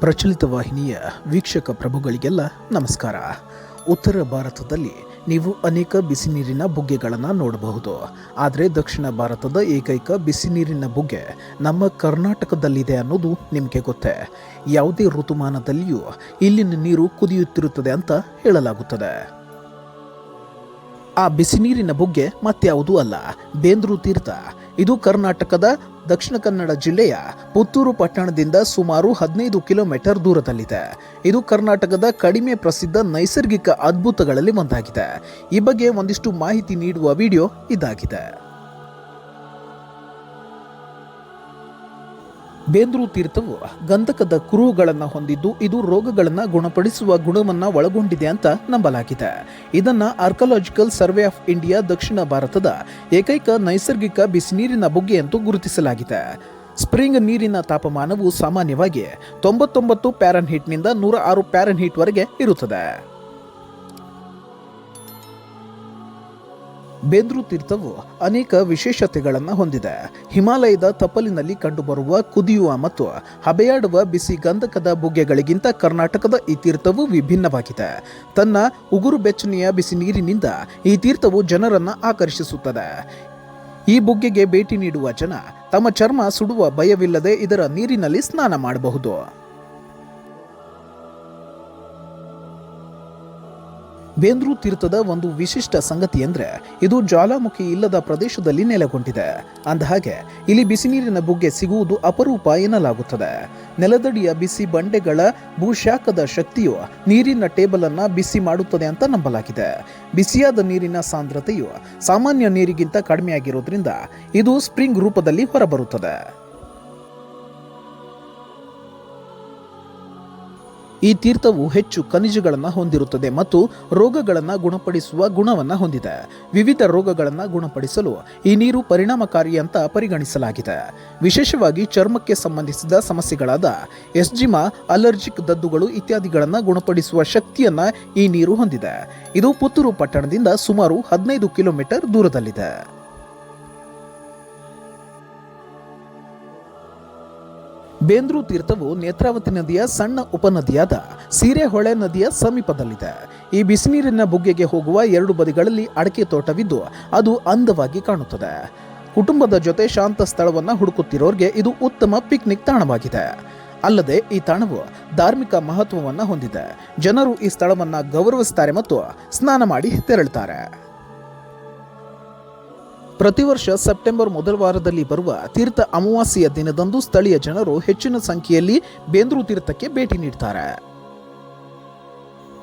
ಪ್ರಚಲಿತ ವಾಹಿನಿಯ ವೀಕ್ಷಕ ಪ್ರಭುಗಳಿಗೆಲ್ಲ ನಮಸ್ಕಾರ. ಉತ್ತರ ಭಾರತದಲ್ಲಿ ನೀವು ಅನೇಕ ಬಿಸಿ ನೀರಿನ ಬುಗ್ಗೆಗಳನ್ನು ನೋಡಬಹುದು. ಆದರೆ ದಕ್ಷಿಣ ಭಾರತದ ಏಕೈಕ ಬಿಸಿ ನೀರಿನ ಬುಗ್ಗೆ ನಮ್ಮ ಕರ್ನಾಟಕದಲ್ಲಿದೆ ಅನ್ನೋದು ನಿಮಗೆ ಗೊತ್ತೇ. ಯಾವುದೇ ಋತುಮಾನದಲ್ಲಿಯೂ ಇಲ್ಲಿನ ನೀರು ಕುದಿಯುತ್ತಿರುತ್ತದೆ ಅಂತ ಹೇಳಲಾಗುತ್ತದೆ. ಆ ಬಿಸಿ ನೀರಿನ ಬುಗ್ಗೆ ಮತ್ಯಾವುದೂ ಅಲ್ಲ. ಬೇಂದ್ರು ತೀರ್ಥ. ಇದು ಕರ್ನಾಟಕದ ದಕ್ಷಿಣ ಕನ್ನಡ ಜಿಲ್ಲೆಯ ಪುತ್ತೂರು ಪಟ್ಟಣದಿಂದ ಸುಮಾರು ಹದಿನೈದು ಕಿಲೋಮೀಟರ್ ದೂರದಲ್ಲಿದೆ. ಇದು ಕರ್ನಾಟಕದ ಕಡಿಮೆ ಪ್ರಸಿದ್ಧ ನೈಸರ್ಗಿಕ ಅದ್ಭುತಗಳಲ್ಲಿ ಒಂದಾಗಿದೆ. ಈ ಬಗ್ಗೆ ಒಂದಿಷ್ಟು ಮಾಹಿತಿ ನೀಡುವ ವಿಡಿಯೋ ಇದಾಗಿದೆ. ಬೇಂದ್ರು ತೀರ್ಥವು ಗಂಧಕದ ಕುರುಹುಗಳನ್ನು ಹೊಂದಿದ್ದು ಇದು ರೋಗಗಳನ್ನು ಗುಣಪಡಿಸುವ ಗುಣವನ್ನು ಒಳಗೊಂಡಿದೆ ಅಂತ ನಂಬಲಾಗಿದೆ. ಇದನ್ನು ಆರ್ಕಲಾಜಿಕಲ್ ಸರ್ವೆ ಆಫ್ ಇಂಡಿಯಾ ದಕ್ಷಿಣ ಭಾರತದ ಏಕೈಕ ನೈಸರ್ಗಿಕ ಬಿಸಿನೀರಿನ ಬುಗ್ಗೆ ಎಂದು ಗುರುತಿಸಲಾಗಿದೆ. ಸ್ಪ್ರಿಂಗ್ ನೀರಿನ ತಾಪಮಾನವು ಸಾಮಾನ್ಯವಾಗಿ ತೊಂಬತ್ತೊಂಬತ್ತು ಪ್ಯಾರನ್ ಹೀಟ್ನಿಂದ ನೂರ ಆರು ಪ್ಯಾರನ್ ಹೀಟ್ವರೆಗೆ ಇರುತ್ತದೆ. ಬೇಂದ್ರು ತೀರ್ಥವು ಅನೇಕ ವಿಶೇಷತೆಗಳನ್ನು ಹೊಂದಿದೆ. ಹಿಮಾಲಯದ ತಪ್ಪಲಿನಲ್ಲಿ ಕಂಡುಬರುವ ಕುದಿಯುವ ಮತ್ತು ಹಬೆಯಾಡುವ ಬಿಸಿ ಗಂಧಕದ ಬುಗ್ಗೆಗಳಿಗಿಂತ ಕರ್ನಾಟಕದ ಈ ತೀರ್ಥವು ವಿಭಿನ್ನವಾಗಿದೆ. ತನ್ನ ಉಗುರು ಬೆಚ್ಚನೆಯ ಬಿಸಿ ನೀರಿನಿಂದ ಈ ತೀರ್ಥವು ಜನರನ್ನು ಆಕರ್ಷಿಸುತ್ತದೆ. ಈ ಬುಗ್ಗೆಗೆ ಭೇಟಿ ನೀಡುವ ಜನ ತಮ್ಮ ಚರ್ಮ ಸುಡುವ ಭಯವಿಲ್ಲದೆ ಇದರ ನೀರಿನಲ್ಲಿ ಸ್ನಾನ ಮಾಡಬಹುದು. ಬೇಂದ್ರು ತೀರ್ಥದ ಒಂದು ವಿಶಿಷ್ಟ ಸಂಗತಿ ಅಂದರೆ ಇದು ಜ್ವಾಲಾಮುಖಿ ಇಲ್ಲದ ಪ್ರದೇಶದಲ್ಲಿ ನೆಲೆಗೊಂಡಿದೆ. ಅಂದಹಾಗೆ, ಇಲ್ಲಿ ಬಿಸಿ ನೀರಿನ ಬುಗ್ಗೆ ಸಿಗುವುದು ಅಪರೂಪ ಎನ್ನಲಾಗುತ್ತದೆ. ನೆಲದಡಿಯ ಬಿಸಿ ಬಂಡೆಗಳ ಭೂಶಾಖದ ಶಕ್ತಿಯು ನೀರಿನ ಟೇಬಲ್ ಅನ್ನ ಬಿಸಿ ಮಾಡುತ್ತದೆ ಅಂತ ನಂಬಲಾಗಿದೆ. ಬಿಸಿಯಾದ ನೀರಿನ ಸಾಂದ್ರತೆಯು ಸಾಮಾನ್ಯ ನೀರಿಗಿಂತ ಕಡಿಮೆಯಾಗಿರೋದ್ರಿಂದ ಇದು ಸ್ಪ್ರಿಂಗ್ ರೂಪದಲ್ಲಿ ಹೊರಬರುತ್ತದೆ. ಈ ತೀರ್ಥವು ಹೆಚ್ಚು ಖನಿಜಗಳನ್ನು ಹೊಂದಿರುತ್ತದೆ ಮತ್ತು ರೋಗಗಳನ್ನು ಗುಣಪಡಿಸುವ ಗುಣವನ್ನು ಹೊಂದಿದೆ. ವಿವಿಧ ರೋಗಗಳನ್ನು ಗುಣಪಡಿಸಲು ಈ ನೀರು ಪರಿಣಾಮಕಾರಿ ಅಂತ ಪರಿಗಣಿಸಲಾಗಿದೆ. ವಿಶೇಷವಾಗಿ ಚರ್ಮಕ್ಕೆ ಸಂಬಂಧಿಸಿದ ಸಮಸ್ಯೆಗಳಾದ ಎಸ್ಜಿಮಾ, ಅಲರ್ಜಿಕ್ ದದ್ದುಗಳು ಇತ್ಯಾದಿಗಳನ್ನು ಗುಣಪಡಿಸುವ ಶಕ್ತಿಯನ್ನು ಈ ನೀರು ಹೊಂದಿದೆ. ಇದು ಪುತ್ತೂರು ಪಟ್ಟಣದಿಂದ ಸುಮಾರು ಹದಿನೈದು ಕಿಲೋಮೀಟರ್ ದೂರದಲ್ಲಿದೆ. ಬೇಂದ್ರು ತೀರ್ಥವು ನೇತ್ರಾವತಿ ನದಿಯ ಸಣ್ಣ ಉಪನದಿಯಾದ ಸೀರೆಹೊಳೆ ನದಿಯ ಸಮೀಪದಲ್ಲಿದೆ. ಈ ಬಿಸಿನೀರಿನ ಬುಗ್ಗೆಗೆ ಹೋಗುವ ಎರಡು ಬದಿಗಳಲ್ಲಿ ಅಡಕೆ ತೋಟವಿದ್ದು ಅದು ಅಂದವಾಗಿ ಕಾಣುತ್ತದೆ. ಕುಟುಂಬದ ಜೊತೆ ಶಾಂತ ಸ್ಥಳವನ್ನು ಹುಡುಕುತ್ತಿರೋರಿಗೆ ಇದು ಉತ್ತಮ ಪಿಕ್ನಿಕ್ ತಾಣವಾಗಿದೆ. ಅಲ್ಲದೆ ಈ ತಾಣವು ಧಾರ್ಮಿಕ ಮಹತ್ವವನ್ನು ಹೊಂದಿದೆ. ಜನರು ಈ ಸ್ಥಳವನ್ನು ಗೌರವಿಸುತ್ತಾರೆ ಮತ್ತು ಸ್ನಾನ ಮಾಡಿ ತೆರಳುತ್ತಾರೆ ಪ್ರತಿ ವರ್ಷ ಸೆಪ್ಟೆಂಬರ್ ಮೊದಲ ವಾರದಲ್ಲಿ ಬರುವ ತೀರ್ಥ ಅಮಾವಾಸ್ಯೆಯ ದಿನದಂದು ಸ್ಥಳೀಯ ಜನರು ಹೆಚ್ಚಿನ ಸಂಖ್ಯೆಯಲ್ಲಿ ಬೇಂದ್ರು ತೀರ್ಥಕ್ಕೆ ಭೇಟಿ ನೀಡ್ತಾರೆ.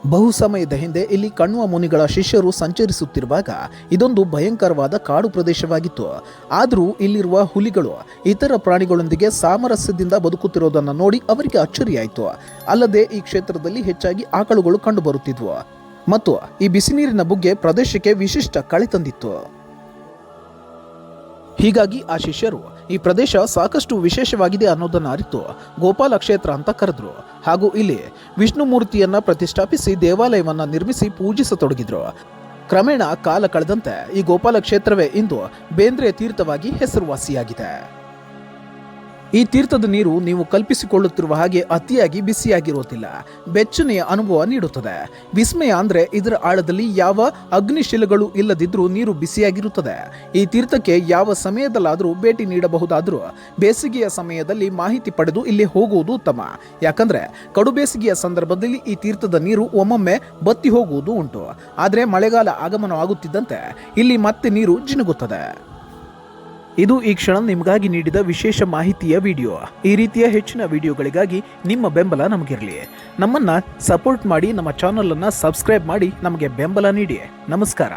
ಬಹು ಸಮಯದ ಹಿಂದೆ ಇಲ್ಲಿ ಕಣ್ವ ಮುನಿಗಳ ಶಿಷ್ಯರು ಸಂಚರಿಸುತ್ತಿರುವಾಗ ಇದೊಂದು ಭಯಂಕರವಾದ ಕಾಡು ಪ್ರದೇಶವಾಗಿತ್ತು. ಆದರೂ ಇಲ್ಲಿರುವ ಹುಲಿಗಳು ಇತರ ಪ್ರಾಣಿಗಳೊಂದಿಗೆ ಸಾಮರಸ್ಯದಿಂದ ಬದುಕುತ್ತಿರೋದನ್ನು ನೋಡಿ ಅವರಿಗೆ ಅಚ್ಚರಿಯಾಯಿತು. ಅಲ್ಲದೆ ಈ ಕ್ಷೇತ್ರದಲ್ಲಿ ಹೆಚ್ಚಾಗಿ ಆಕಳುಗಳು ಕಂಡುಬರುತ್ತಿದ್ವು. ಮತ್ತು ಈ ಬಿಸಿನೀರಿನ ಬುಗ್ಗೆ ಪ್ರದೇಶಕ್ಕೆ ವಿಶಿಷ್ಟ ಕಳೆ ತಂದಿತ್ತು. ಹೀಗಾಗಿ ಆ ಶಿಷ್ಯರು ಈ ಪ್ರದೇಶ ಸಾಕಷ್ಟು ವಿಶೇಷವಾಗಿದೆ ಅನ್ನೋದನ್ನು ಅರಿತು ಗೋಪಾಲ ಕ್ಷೇತ್ರ ಅಂತ ಕರೆದ್ರು. ಹಾಗೂ ಇಲ್ಲಿ ವಿಷ್ಣು ಮೂರ್ತಿಯನ್ನ ಪ್ರತಿಷ್ಠಾಪಿಸಿ ದೇವಾಲಯವನ್ನ ನಿರ್ಮಿಸಿ ಪೂಜಿಸತೊಡಗಿದ್ರು. ಕ್ರಮೇಣ ಕಾಲ ಕಳೆದಂತೆ ಈ ಗೋಪಾಲ ಕ್ಷೇತ್ರವೇ ಇಂದು ಬೇಂದ್ರೆ ತೀರ್ಥವಾಗಿ ಹೆಸರುವಾಸಿಯಾಗಿದೆ. ಈ ತೀರ್ಥದ ನೀರು ನೀವು ಕಲ್ಪಿಸಿಕೊಳ್ಳುತ್ತಿರುವ ಹಾಗೆ ಅತಿಯಾಗಿ ಬಿಸಿಯಾಗಿರುವುದಿಲ್ಲ. ಬೆಚ್ಚನೆಯ ಅನುಭವ ನೀಡುತ್ತದೆ. ವಿಸ್ಮಯ ಅಂದ್ರೆ ಇದರ ಆಳದಲ್ಲಿ ಯಾವ ಅಗ್ನಿಶಿಲೆಗಳು ಇಲ್ಲದಿದ್ರೂ ನೀರು ಬಿಸಿಯಾಗಿರುತ್ತದೆ. ಈ ತೀರ್ಥಕ್ಕೆ ಯಾವ ಸಮಯದಲ್ಲಾದರೂ ಭೇಟಿ ನೀಡಬಹುದಾದರೂ ಬೇಸಿಗೆಯ ಸಮಯದಲ್ಲಿ ಮಾಹಿತಿ ಪಡೆದು ಇಲ್ಲಿ ಹೋಗುವುದು ಉತ್ತಮ. ಯಾಕಂದ್ರೆ ಕಡು ಬೇಸಿಗೆಯ ಸಂದರ್ಭದಲ್ಲಿ ಈ ತೀರ್ಥದ ನೀರು ಒಮ್ಮೊಮ್ಮೆ ಬತ್ತಿ ಹೋಗುವುದು ಉಂಟು. ಆದರೆ ಮಳೆಗಾಲ ಆಗಮನವಾಗುತ್ತಿದ್ದಂತೆ ಇಲ್ಲಿ ಮತ್ತೆ ನೀರು ಜಿನುಗುತ್ತದೆ. ಇದು ಈ ಕ್ಷಣ ನಿಮಗಾಗಿ ನೀಡಿದ ವಿಶೇಷ ಮಾಹಿತಿಯ ವಿಡಿಯೋ. ಈ ರೀತಿಯ ಹೆಚ್ಚಿನ ವಿಡಿಯೋಗಳಿಗಾಗಿ ನಿಮ್ಮ ಬೆಂಬಲ ನಮಗಿರಲಿ. ನಮ್ಮನ್ನ ಸಪೋರ್ಟ್ ಮಾಡಿ, ನಮ್ಮ ಚಾನಲನ್ನು ಸಬ್ಸ್ಕ್ರೈಬ್ ಮಾಡಿ, ನಮಗೆ ಬೆಂಬಲ ನೀಡಿ. ನಮಸ್ಕಾರ.